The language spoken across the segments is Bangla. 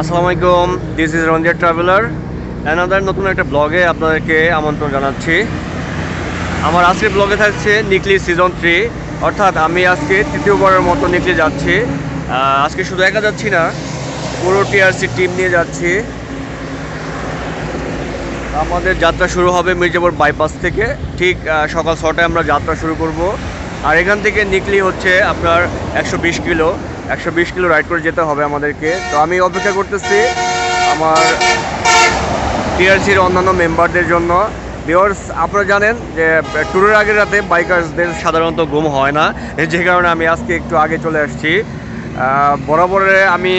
আসসালামু আলাইকুম this is Ranjit traveller another নতুন একটা ব্লগে আপনাদেরকে আমন্ত্রণ জানাচ্ছি। আমার আজকের ব্লগে থাকছে নিকলি সিজন থ্রি অর্থাৎ আমি আজকে তৃতীয়বারের মতো নিকলি যাচ্ছি। আজকে শুধু একা যাচ্ছি না, পুরো টিআরসি টিম নিয়ে যাচ্ছি। আমাদের যাত্রা শুরু হবে মির্জাপুর বাইপাস থেকে। ঠিক সকাল ছটায় আমরা যাত্রা শুরু করব। আর এখান থেকে নিকলি হচ্ছে আপনার একশো বিশ কিলো। একশো বিশ কিলো রাইড করে যেতে হবে আমাদেরকে। তো আমি অপেক্ষা করতেছি আমার টিআরসির অন্যান্য মেম্বারদের জন্য। বিয়ার্স আপনারা জানেন যে, ট্যুরের আগের রাতে বাইকার্সদের সাধারণত ঘুম হয় না, যে কারণে আমি আজকে একটু আগে চলে আসছি। বরাবরে আমি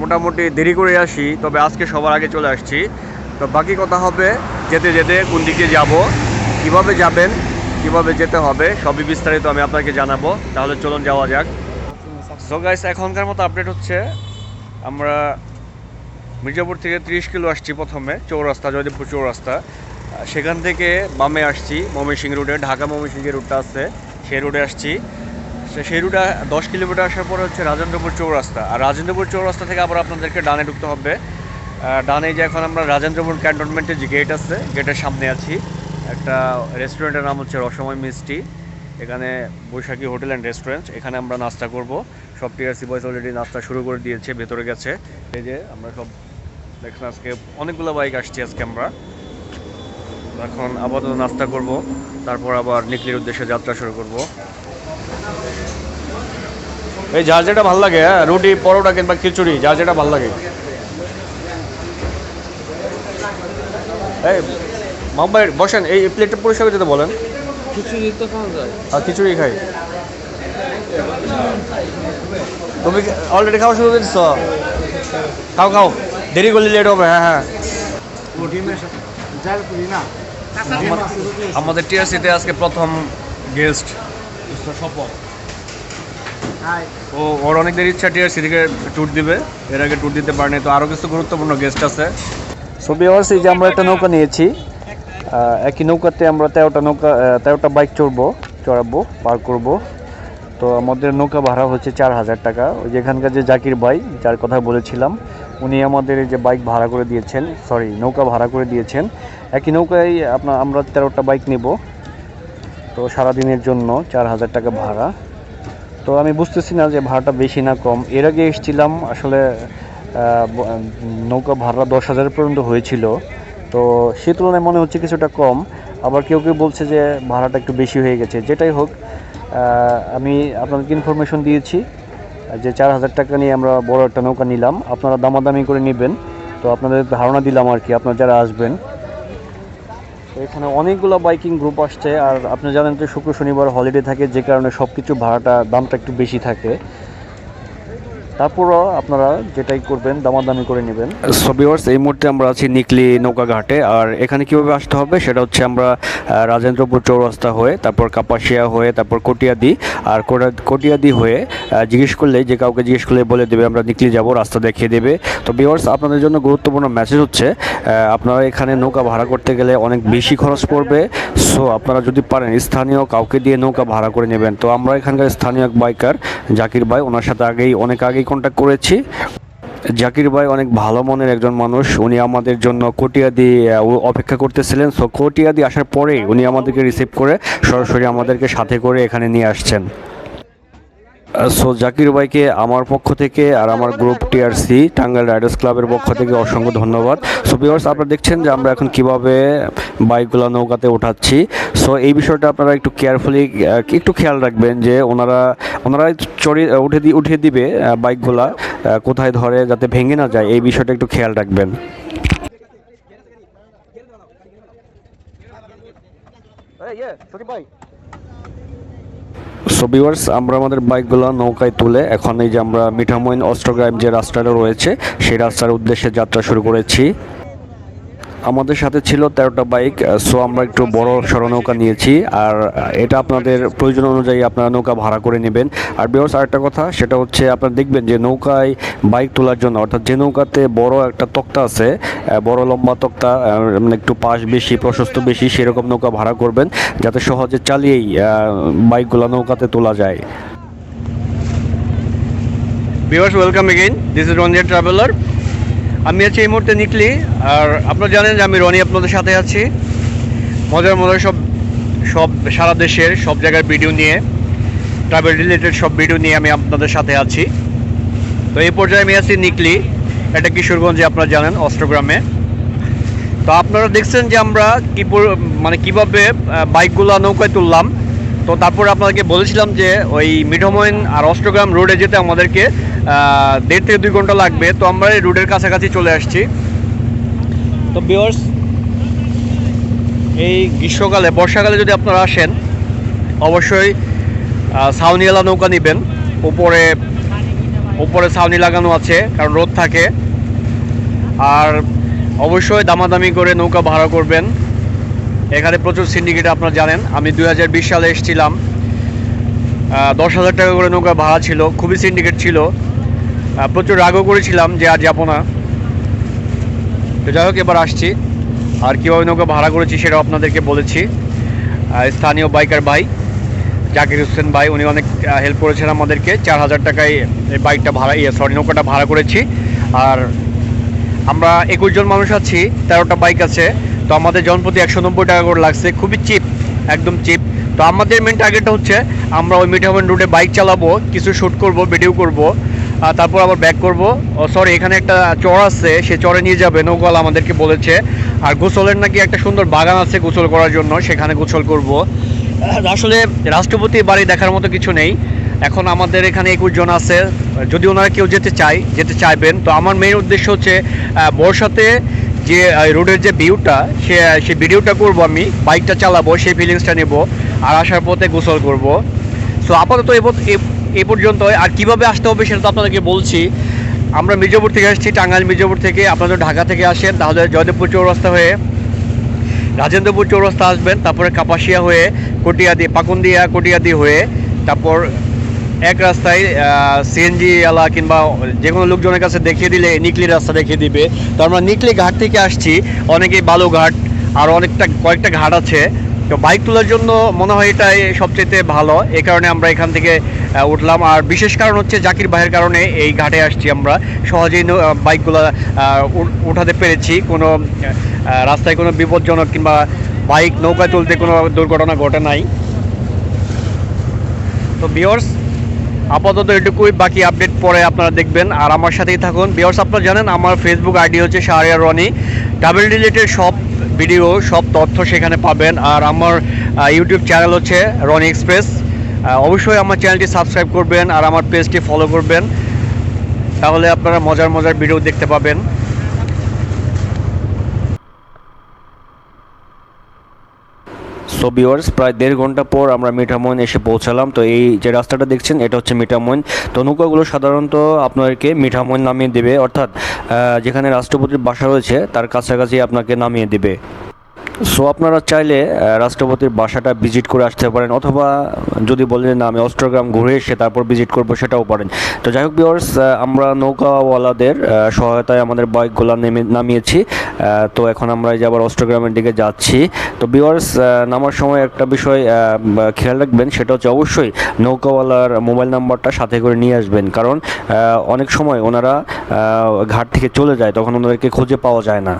মোটামুটি দেরি করে আসি, তবে আজকে সবার আগে চলে আসছি। তো বাকি কথা হবে যেতে যেতে কোন দিকে যাব, কীভাবে যাবেন, কীভাবে যেতে হবে, সবই বিস্তারিত আমি আপনাকে জানাব। তাহলে চলুন যাওয়া যাক। সো গাইস এখনকার মতো আপডেট হচ্ছে, আমরা মির্জাপুর থেকে ত্রিশ কিলো আসছি প্রথমে, চৌরাস্তা, জয়দেবপুর চৌরাস্তা। সেখান থেকে বামে আসছি, ময়মনসিংহ রুটে ঢাকা ময়মনসিংহের রুটটা আছে, সেই রুটে আসছি। সেই রুটে দশ কিলোমিটার আসার পরে হচ্ছে রাজেন্দ্রপুর চৌরাস্তা। আর রাজেন্দ্রপুর চৌরাস্তা থেকে আবার আপনাদেরকে ডানে ঢুকতে হবে। ডানে যে এখন আমরা রাজেন্দ্রপুর ক্যান্টনমেন্টের যে গেট আছে গেটের সামনে আছি। একটা রেস্টুরেন্টের নাম হচ্ছে রসময় মিষ্টি। এখানে বৈশাখী হোটেল অ্যান্ড রেস্টুরেন্ট এখানে আমরা নাস্তা করব। সব টিআরসি বয়স অলরেডি নাস্তা শুরু করে দিয়েছে, ভেতরে গেছে। এই যে আমরা সব দেখুন আজকে অনেকগুলো বাইক আসছি আজকে আমরা। এখন আপাতত নাস্তা করব, তারপর আবার নিকলির উদ্দেশ্যে যাত্রা শুরু করব। এই যার যেটা ভালো লাগে হ্যাঁ রুটি, পরোটা কিংবা খিচুড়ি, যার যেটা ভালো লাগে। এই মাম্বাই বসেন, এই প্লেটটা পরিষ্কার করে দিতে বলেন। খিচুড়ি তো খাওয়া যায়। আর খিচুড়ি খাই। তুমি অলরেডি খাওয়া শুরু করেছ? খাও খাও। দেরি করলে লেট হবে হ্যাঁ হ্যাঁ। আমাদের টিআরসিতে আজকে প্রথম গেস্ট ও ওর অনেক দেরি ইচ্ছা টিআরসি থেকে ট্যুর দিবে। এর আগে ট্যুর দিতে পারেনি তো আরও কিছু গুরুত্বপূর্ণ গেস্ট আছে। বিয়ার্স এই যে আমরা একটা নৌকা নিয়েছি একই নৌকাতে আমরা তেরোটা নৌকা তেরোটা বাইক চড়বো, চড়াবো, পার করব। তো আমাদের নৌকা ভাড়া হচ্ছে চার হাজার টাকা। ওই যেখানকার যে জাকির ভাই, যার কথা বলেছিলাম, উনি আমাদের এই যে বাইক ভাড়া করে দিয়েছেন সরি নৌকা ভাড়া করে দিয়েছেন। একই নৌকায় আপনার আমরা তেরোটা বাইক নেব। তো সারাদিনের জন্য চার হাজার টাকা ভাড়া। তো আমি বুঝতেছি না যে ভাড়াটা বেশি না কম। এর আগে এসেছিলাম, আসলে নৌকা ভাড়া দশ হাজার পর্যন্ত হয়েছিল। তো সে তুলনায় মনে হচ্ছে কিছুটা কম। আবার কেউ কেউ বলছে যে ভাড়াটা একটু বেশি হয়ে গেছে। যেটাই হোক আমি আপনাদেরকে ইনফরমেশন দিয়েছি যে চার হাজার টাকা নিয়ে আমরা বড় একটা নৌকা নিলাম। আপনারা দামাদামি করে নেবেন। তো আপনাদের ধারণা দিলাম আর কি, আপনারা যারা আসবেন। এখানে অনেকগুলো বাইকিং গ্রুপ আসছে। আর আপনি জানেন যে শুক্র, শনিবার হলিডে থাকে, যে কারণে সব কিছু ভাড়াটা, দামটা একটু বেশি থাকে। তারপরও আপনারা যেটাই করবেন, দামাদামি করে নেবেন। সো ভিউয়ার্স এই মুহূর্তে আমরা আছি নিকলি নৌকা ঘাটে আর এখানে কীভাবে আসতে হবে সেটা হচ্ছে আমরা রাজেন্দ্রপুর চৌরাস্তা হয়ে, তারপর কাপাসিয়া হয়ে, তারপর কটিয়াদি, আর কোটা- কটিয়াদি হয়ে জিজ্ঞেস করলে যে কাউকে জিজ্ঞেস করলে বলে দেবে, আমরা নিকলি যাব, রাস্তা দেখিয়ে দেবে। তো ভিউয়ার্স আপনাদের জন্য গুরুত্বপূর্ণ মেসেজ হচ্ছে আপনারা এখানে নৌকা ভাড়া করতে গেলে অনেক বেশি খরচ পড়বে। সো আপনারা যদি পারেন, স্থানীয় কাউকে দিয়ে নৌকা ভাড়া করে নেবেন। তো আমরা এখানকার স্থানীয় এক বাইকার জাকির ভাই, ওনার সাথে আগেই, অনেক আগেই কন্ট্যাক্ট করেছি। জাকির ভাই অনেক ভালো মনের একজন মানুষ। উনি আমাদের জন্য কটিয়াদি অপেক্ষা করতেছিলেন। সো কটিয়াদি আসার পরে উনি আমাদেরকে রিসিভ করে সরাসরি আমাদেরকে সাথে করে এখানে নিয়ে আসছেন। সো জাকির ভাইকে আমার পক্ষ থেকে আর আমার গ্রুপ টিআরসি টাঙ্গাইল রাইডার্স ক্লাবের পক্ষ থেকে অসংখ্য ধন্যবাদ। সো ভিউয়ার্স আপনারা দেখছেন যে আমরা এখন কীভাবে বাইকগুলো নৌকাতে ওঠাচ্ছি। সো এই বিষয়টা আপনারা একটু কেয়ারফুলি একটু খেয়াল রাখবেন যে ওনারা ওনারাই চড়ি, উঠে দিয়ে উঠিয়ে দিবে বাইকগুলা কোথায় ধরে যাতে ভেঙে না যায়, এই বিষয়টা একটু খেয়াল রাখবেন। সো ভিউয়ার্স আমরা আমাদের বাইকগুলো নৌকায় তুলে এখন এই যে আমরা মিঠামইন অস্ট্রগ্রাম যে রাস্তাটা রয়েছে, সেই রাস্তার উদ্দেশ্যে যাত্রা শুরু করেছি। আমাদের সাথে ছিল তেরোটা বাইক সো আমরা একটু বড় সড়ো নৌকা নিয়েছি আর এটা আপনাদের প্রয়োজন অনুযায়ী আপনারা নৌকা ভাড়া করে নেবেন আর বিয়র্স আরেকটা কথা সেটা হচ্ছে আপনারা দেখবেন যে নৌকায় বাইক তোলার জন্য অর্থাৎ যে নৌকাতে বড় একটা তক্তা আছে বড় লম্বা তক্তা মানে একটু পাশ বেশি প্রশস্ত বেশি সেরকম নৌকা ভাড়া করবেন যাতে সহজে চালিয়েই বাইকগুলো নৌকাতে তোলা যায় Viewers, welcome again. This is Ronjit Traveler. আমি আছি এই মুহূর্তে নিকলি, আর আপনারা জানেন যে আমি রনি আপনাদের সাথে আছি। মজার মজার সব সব সারা দেশের সব জায়গার ভিডিও নিয়ে ট্রাভেল রিলেটেড সব ভিডিও নিয়ে আমি আপনাদের সাথে আছি। তো এই পর্যায়ে আমি আছি নিকলি, এটা কিশোরগঞ্জে আপনারা জানেন অষ্টগ্রামে তো আপনারা দেখছেন যে আমরা কী মানে কীভাবে বাইকগুলো নৌকায় তুললাম। তো তারপর আপনাদেরকে বলেছিলাম যে ওই মিঠমইন আর অষ্টগ্রাম রোডে যেতে আমাদেরকে দেড় থেকে দুই ঘণ্টা লাগবে। তো আমরা এই রোডের কাছাকাছি চলে আসছি। তো বিয়ার্স এই গ্রীষ্মকালে, বর্ষাকালে যদি আপনারা আসেন, অবশ্যই ছাউনিওয়ালা নৌকা নেবেন। উপরে উপরে ছাউনি লাগানো আছে, কারণ রোদ থাকে। আর অবশ্যই দামাদামি করে নৌকা ভাড়া করবেন। এখানে প্রচুর সিন্ডিকেট আপনারা জানেন। আমি দুই হাজার বিশ সালে এসেছিলাম। দশ হাজার টাকা করে নৌকা ভাড়া ছিল, খুবই সিন্ডিকেট ছিল। প্রচুর রাগও করেছিলাম যে আর যাব না। তো যাই হোক, এবার আসছি। আর কীভাবে নৌকা ভাড়া করেছি সেটাও আপনাদেরকে বলেছি। স্থানীয় বাইকার ভাই, জাকির হোসেন ভাই, উনি অনেক হেল্প করেছেন আমাদেরকে। চার হাজার টাকায় এই বাইকটা ভাড়া ইয়ে সরি নৌকাটা ভাড়া করেছি। আর আমরা একুশ জন মানুষ আছি, তেরোটা বাইক আছে। তো আমাদের জনপ্রতি একশো নব্বই টাকা করে লাগছে। খুবই চিপ একদম চিপ তো আমাদের মেন টার্গেটটা হচ্ছে, আমরা ওই মিঠামন রোডে বাইক চালাবো, কিছু শ্যুট করব ভিডিও করব, আর তারপর আবার ব্যাক করব। ও সরি এখানে একটা চর আছে, সে চরে নিয়ে যাবে নৌকাল আমাদেরকে বলেছে। আর গোসলের নাকি একটা সুন্দর বাগান আছে গোসল করার জন্য, সেখানে গোসল করব। আসলে রাষ্ট্রপতি বাড়ি দেখার মতো কিছু নেই। এখন আমাদের এখানে একুশ জন আছে, যদি ওনারা কেউ যেতে চায়, যেতে চাইবেন। তো আমার মেইন উদ্দেশ্য হচ্ছে বর্ষাতে যে রোডের যে ভিউটা, সে সেই ভিডিওটা করব আমি, বাইকটা চালাবো, সেই ফিলিংসটা নেব, আর আসার পথে গোসল করব। সো আপাতত এ পর্যন্ত, আর কীভাবে আসতে হবে সেটা তো আপনাদেরকে বলছি। আমরা মির্জাপুর থেকে আসছি, টাঙ্গাইল মির্জাপুর থেকে, আপনারা ঢাকা থেকে আসেন, তাহলে জয়দেবপুর চৌরাস্তা হয়ে রাজেন্দ্রপুর চৌরাস্তা আসবেন, তারপরে কাপাসিয়া হয়ে, কটিয়াদি, পাকুন্দিয়া, কটিয়াদি হয়ে, তারপর এক রাস্তায় সিএনজি আলা কিংবা যে কোনো লোকজনের কাছে দেখিয়ে দিলে, নিকলি রাস্তা দেখিয়ে দিবে। তো আমরা নিকলি ঘাট থেকে আসছি, অনেকেই বালুঘাট, আর অনেকটা, কয়েকটা ঘাট আছে। তো বাইক তোলার জন্য মনে হয় এটাই সবচেয়ে ভালো। এই কারণে আমরা এখান থেকে উঠলাম। আর বিশেষ কারণ হচ্ছে জাকির ভাইয়ের কারণে এই ঘাটে আসছি আমরা। সহজেই বাইকগুলো উঠাতে পেরেছি। কোনো রাস্তায় কোনো বিপজ্জনক কিংবা বাইক নৌকা চলতে কোনো দুর্ঘটনা ঘটে নাই। তো বিয়র্স আপাতত এটুকুই, বাকি আপডেট পরে আপনারা দেখবেন। আর আমার সাথেই থাকুন। বিয়ার্স আপনারা জানেন, আমার ফেসবুক আইডি হচ্ছে শাহরিয়ার রনি। ট্রাভেল রিলেটেড সব ভিডিও সব তথ্য সেখানে পাবেন। আর আমার ইউটিউব চ্যানেল হচ্ছে রনি এক্সপ্রেস। অবশ্যই আমার চ্যানেলটি সাবস্ক্রাইব করবেন আর আমার পেজটি ফলো করবেন। তাহলে আপনারা মজার মজার ভিডিও দেখতে পাবেন। সো বিওয়ার্স প্রায় দেড় ঘণ্টা পর আমরা মিঠামইন এসে পৌঁছালাম। তো এই যে রাস্তাটা দেখছেন, এটা হচ্ছে মিঠামইন। তো নৌকাগুলো সাধারণত আপনাদেরকে মিঠামইন নামিয়ে দেবে। অর্থাৎ যেখানে রাষ্ট্রপতির বাসা রয়েছে, তার কাছাকাছি আপনাকে নামিয়ে দেবে। সো আপনারা চাইলে রাষ্ট্রপতির বাসাটা ভিজিট করে আসতে পারেন, অথবা যদি বলেন না, আমি অস্ট্রগ্রাম ঘুরে এসে তারপর ভিজিট করব, সেটাও পারেন। তো যাই হোক বিওর্স আমরা নৌকাওয়ালাদের সহায়তায় আমাদের বাইকগুলো নেমে, নামিয়েছি। তো এখন আমরা এই যে আবার অস্ট্রগ্রামের দিকে যাচ্ছি। তো বিওয়ার্স নামার সময় একটা বিষয় খেয়াল রাখবেন, সেটা হচ্ছে অবশ্যই নৌকাওয়ালার মোবাইল নাম্বারটা সাথে করে নিয়ে আসবেন। কারণ অনেক সময় ওনারা ঘাট থেকে চলে যায়, তখন ওনাদেরকে খুঁজে পাওয়া যায় না।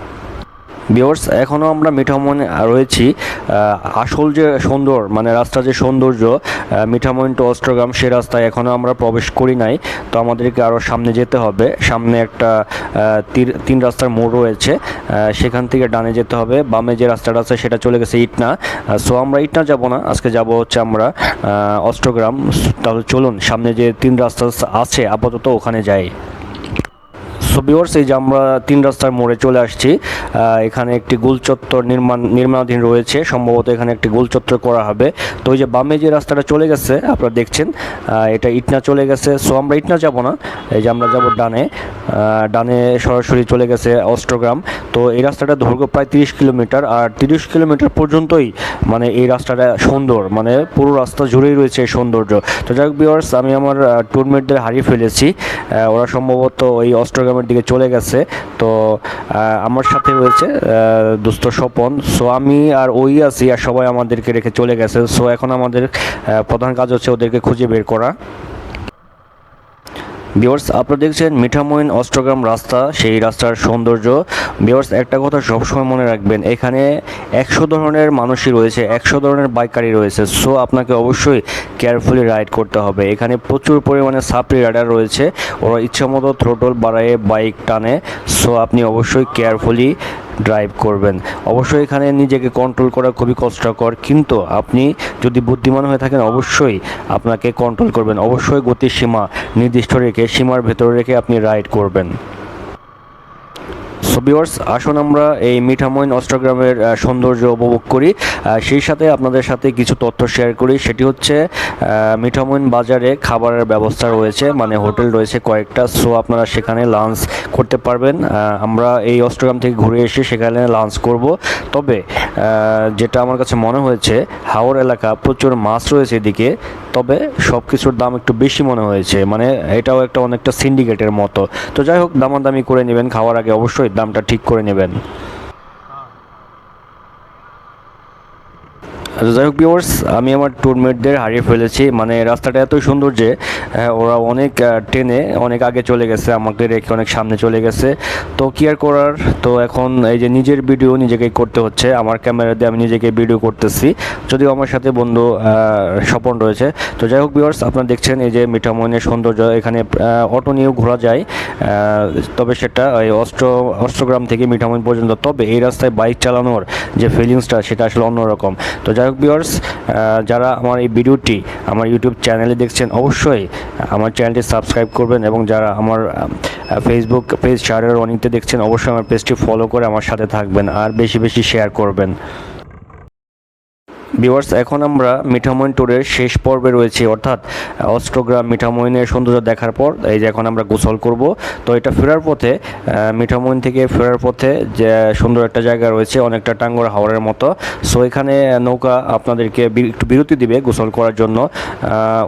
বিয়ার্স এখনও আমরা মিঠামইন রয়েছি আসল যে সুন্দর মানে রাস্তার যে সৌন্দর্য আহ, মিঠামইন টু অস্ট্রগ্রাম সে রাস্তায় এখনও আমরা প্রবেশ করি নাই। তো আমাদেরকে আরও সামনে যেতে হবে। সামনে একটা তিন রাস্তার মোড় রয়েছে সেখান থেকে ডানে যেতে হবে। বামে যে রাস্তাটা আছে সেটা চলে গেছে ইটনা। সো আমরা ইটনা যাব না আজকে যাব হচ্ছে আমরা অস্ট্রগ্রাম তাহলে চলুন সামনে যে তিন রাস্তা আছে আপাতত ওখানে যাই। সো ভিউয়ার্স এই যে আমরা তিন রাস্তার মোড়ে চলে আসছি এখানে একটি গোল চত্বর নির্মাণ, নির্মাণাধীন রয়েছে। সম্ভবত এখানে একটি গোল চত্বর করা হবে। তো ওই যে বামে যে রাস্তাটা চলে গেছে, আপনারা দেখছেন এটা ইটনা চলে গেছে। সো আমরা ইটনা যাব না, এই যে আমরা যাব ডানে ডানে সরাসরি চলে গেছে অস্ট্রগ্রাম তো এই রাস্তাটা দৈর্ঘ্য প্রায় তিরিশ কিলোমিটার, আর তিরিশ কিলোমিটার পর্যন্তই মানে এই রাস্তাটা সুন্দর মানে পুরো রাস্তা জুড়েই রয়েছে এই সৌন্দর্য। তো যাই হোক ভিউয়ার্স আমি আমার টুরমেটদের হারিয়ে ফেলেছি। ওরা সম্ভবত ওই অস্ট্রগ্রামের দিকে চলে গেছে। তো আমার সাথে রয়েছে দুস্ত স্বপন। সো, আমি আর ওই আছি আর সবাই আমাদেরকে রেখে চলে গেছে। সো, এখন আমাদের প্রধান কাজ হচ্ছে ওদেরকে খুঁজে বের করা। বিয়ার্স আপনারা দেখছেন মিঠামইন অষ্টগ্রাম রাস্তা, সেই রাস্তার সৌন্দর্য। বিওর্স একটা কথা সবসময় মনে রাখবেন, এখানে একশো ধরনের মানুষই রয়েছে, একশো ধরনের বাইকারই রয়েছে। সো, আপনাকে অবশ্যই কেয়ারফুলি রাইড করতে হবে। এখানে প্রচুর পরিমাণে সাপ্রি রাইডার রয়েছে, ওরা ইচ্ছামতো থ্রোটল বাড়ায় বাইক টানে। সো, আপনি অবশ্যই কেয়ারফুলি ড্রাইভ করবেন। অবশ্যই এখানে নিজেকে কন্ট্রোল করা খুবই কষ্টকর। কিন্তু আপনি যদি বুদ্ধিমান হয়ে থাকেন, অবশ্যই আপনাকে কন্ট্রোল করবেন। অবশ্যই গতির সীমা নির্দিষ্ট রেখে, সীমার ভেতরে রেখে আপনি রাইড করবেন। সো ভিউয়ার্স আসুন আমরা এই মিঠামইন অষ্টগ্রামের আহ, সৌন্দর্য উপভোগ করি। সেই সাথে আপনাদের সাথে কিছু তথ্য শেয়ার করি। সেটি হচ্ছে মিঠামইন বাজারে খাবারের ব্যবস্থা রয়েছে মানে হোটেল রয়েছে কয়েকটা। সো আপনারা সেখানে লাঞ্চ করতে পারবেন। আমরা এই অষ্টগ্রাম থেকে ঘুরে এসে সেখানে লাঞ্চ করব। তবে যেটা আমার কাছে মনে হয়েছে হাওড় এলাকা প্রচুর মাছ রয়েছে এদিকে। তবে সব কিছুর দাম একটু বেশি মনে হয়েছে। মানে এটাও একটা অনেকটা সিন্ডিকেটের মতো। তো যাই হোক দামাদামি করে নেবেন। খাওয়ার আগে অবশ্যই দামটা ঠিক করে নেবেন। আচ্ছা, যাই হোক ভিউয়ার্স আমি আমার ট্যুরমেটদের হারিয়ে ফেলেছি। মানে রাস্তাটা এত সুন্দর যে ওরা অনেক ট্রেনে অনেক আগে চলে গেছে আমাকে রেখে অনেক সামনে চলে গেছে। তো কি আর করার? তো এখন এই যে নিজের ভিডিও নিজেকেই করতে হচ্ছে। আমার ক্যামেরা দিয়ে আমি নিজেকে ভিডিও করতেছি। যদিও আমার সাথে বন্ধু স্বপন রয়েছে। তো যাই হোক ভিউয়ার্স আপনারা দেখছেন এই যে মিঠামইনের সৌন্দর্য। এখানে অটো নিয়েও ঘোরা যায়। তবে সেটা ওই অষ্ট অষ্টগ্রাম থেকে মিঠামইন পর্যন্ত। তবে এই রাস্তায় বাইক চালানোর যে ফিলিংসটা সেটা আসলে অন্যরকম। তো যাই হোক ভিউয়ার্স যারা আমার এই ভিডিওটি আমার ইউটিউব চ্যানেলে দেখছেন, অবশ্যই আমার চ্যানেলটি সাবস্ক্রাইব করবেন এবং যারা আমার ফেসবুক পেজ শাহরের অনিতে দেখছেন, অবশ্যই আমার পেজটি ফলো করে আমার সাথে থাকবেন আর বেশি বেশি শেয়ার করবেন। ভিউয়ার্স এখন আমরা মিঠামইন ট্যুরের শেষ পর্বে রয়েছে, অর্থাৎ অষ্টগ্রাম মিঠামইনের সৌন্দর্য দেখার পর, এই যে এখন আমরা গোসল করব। তো এটা ফেরার পথে মিঠামইন থেকে ফেরার পথে যে সুন্দর একটা জায়গা রয়েছে, অনেকটা টাঙ্গর হাওড়ের মতো। সো এখানে নৌকা আপনাদেরকে একটু বিরতি দিবে গোসল করার জন্য।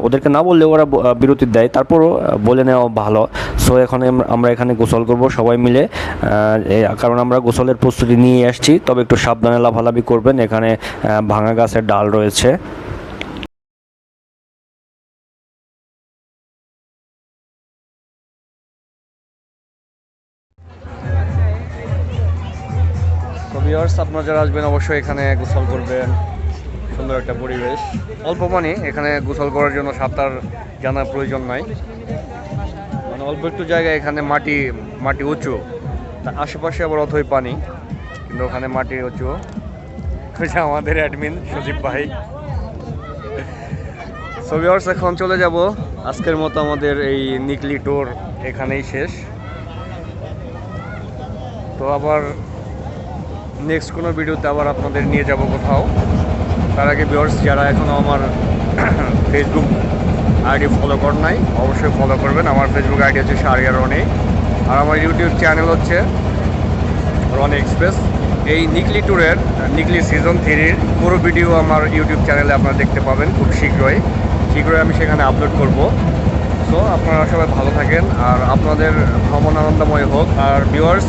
ওদেরকে না বললে ওরা বিরতি দেয়, তারপরও বলে নেওয়া ভালো। সো এখন আমরা এখানে গোসল করব সবাই মিলে। কারণ আমরা গোসলের প্রস্তুতি নিয়ে আসছি, তবে একটু সাবধানে লাভালাভি করবেন। এখানে ভাঙা ভাঙা গাছের ডাল রয়েছে। আপনারা যারা আসবেন অবশ্যই এখানে গোসল করবেন। সুন্দর একটা পরিবেশ। অল্প পানি, এখানে গোসল করার জন্য সাঁতার জানার প্রয়োজন নাই। মানে অল্প একটু জায়গায় এখানে মাটি মাটি উঁচু। আশেপাশে আবার অথই পানি, কিন্তু ওখানে মাটি উঁচু। যে আমাদের অ্যাডমিন সজীব ভাই। সো ভিউয়ার্স এখন চলে যাব। আজকের মতো আমাদের এই নিকলি ট্যুর এখানেই শেষ। তো আবার নেক্সট কোনো ভিডিওতে আবার আপনাদের নিয়ে যাব কোথাও। তার আগে ভিউয়ার্স যারা এখনও আমার ফেসবুক আইডি ফলো করেন নাই, অবশ্যই ফলো করবেন। আমার ফেসবুক আইডি হচ্ছে শারিয়া রনি। আর আমার ইউটিউব চ্যানেল হচ্ছে রনি এক্সপ্রেস এই নিকলি ট্যুরের নিকলি সিজন থ্রির পুরো ভিডিও আমার ইউটিউব চ্যানেলে আপনারা দেখতে পাবেন খুব শীঘ্রই। শীঘ্রই আমি সেখানে আপলোড করব। সো আপনারা সবাই ভালো থাকেন আর আপনাদের ভ্রমণ আনন্দময় হোক। আর ভিউয়ার্স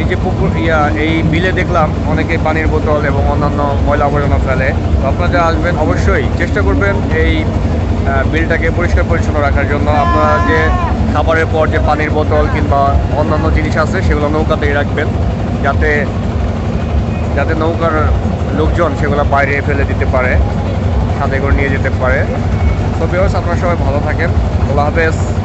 এই যে পুকুর, ইয়া, এই বিলে দেখলাম অনেকে পানির বোতল এবং অন্যান্য ময়লা আবর্জনা ফেলে। তো আপনারা আসবেন, অবশ্যই চেষ্টা করবেন এই বিলটাকে পরিষ্কার পরিচ্ছন্ন রাখার জন্য। আপনারা যে খাবারের পর যে পানির বোতল কিংবা অন্যান্য জিনিস আছে, সেগুলো নৌকাতেই রাখবেন। যাতে যাতে নৌকার লোকজন সেগুলো বাইরে ফেলে দিতে পারে, সাথে করে নিয়ে যেতে পারে। তো আপনারা সবাই ভালো থাকেন। আল্লাহ হাফেজ।